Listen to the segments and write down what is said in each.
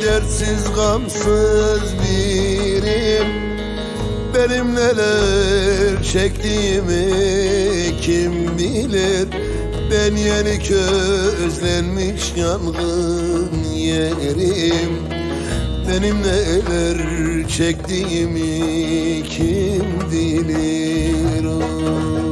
dertsiz gamsız birim. Benim neler çektiğimi kim bilir? Ben yeni közlenmiş yangın yerim. Benim neler çektiğimi kim bilir? Oh.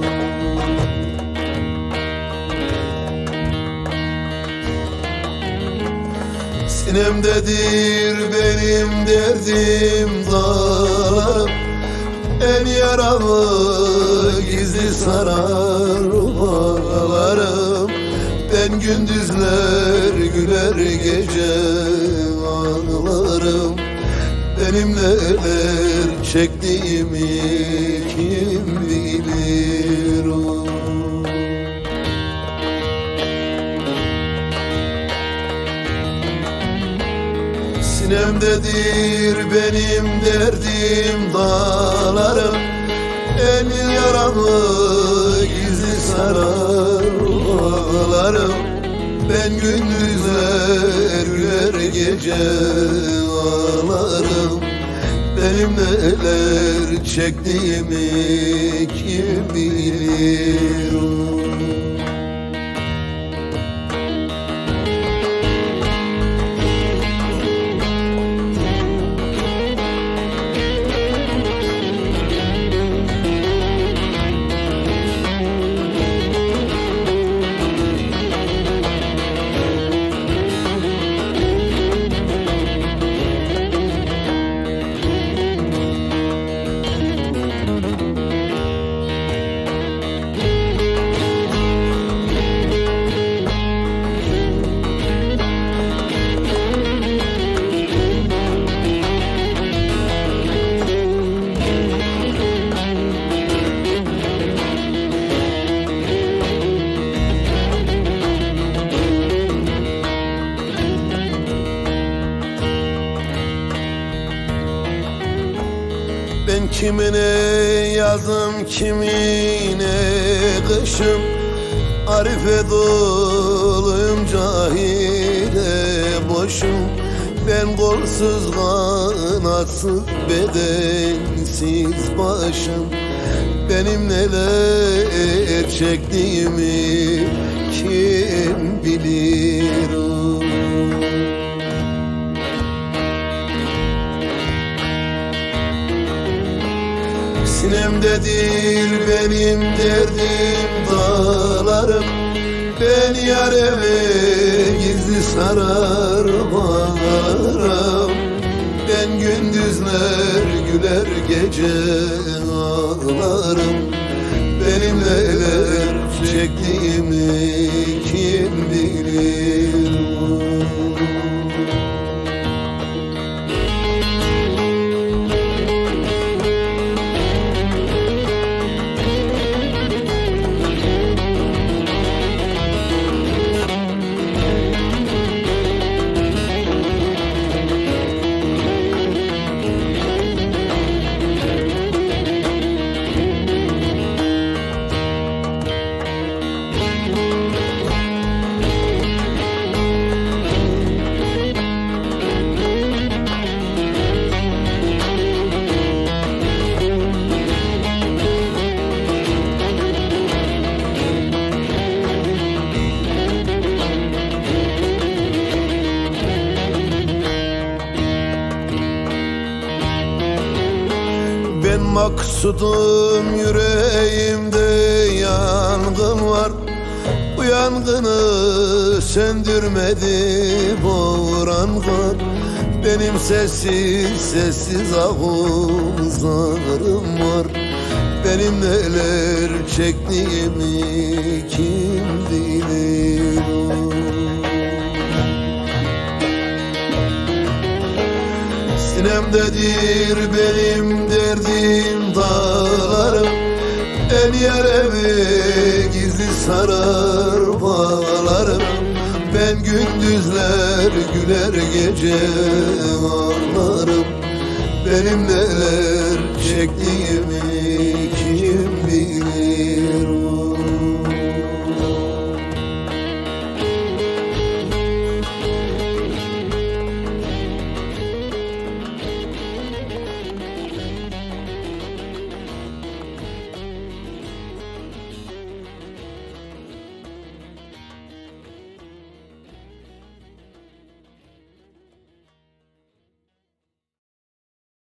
Sinemdedir benim derdim dağlarım En yaralı gizli sarar bağlarım Ben gündüzler güler gece ağlarım Benim neler çektiğimi kim bilir Sinemdedir benim derdim dağlarım. En yaralı gizli sarar bağlarım Ben gündüzler güler gece ağlarım Benim neler çektiğimi kim bilir kimine yazım kimine kışım. Arife doluyum cahile boşum. Ben kolsuz kanatsız bedensiz başım. Benim neler çektiğimi kim bilir Sinemdedir benim derdim dağlarım. Ben yareme gizli sarar bağlarım. Ben gündüzler güler gece ağlarım. Benim neler çektiğimi kim bilir maksudum yüreğimde yangın var. Bu yangını söndürmedi boğran var Benim sessiz sessiz ağızlarım var. Benim neler çektiğimi kim bilir Sinemdedir benim derdim dağlarım. El yaremi gizli sarar bağlarım. Ben gündüzler güler gece ağlarım. Benim neler çektiğimi kim bilir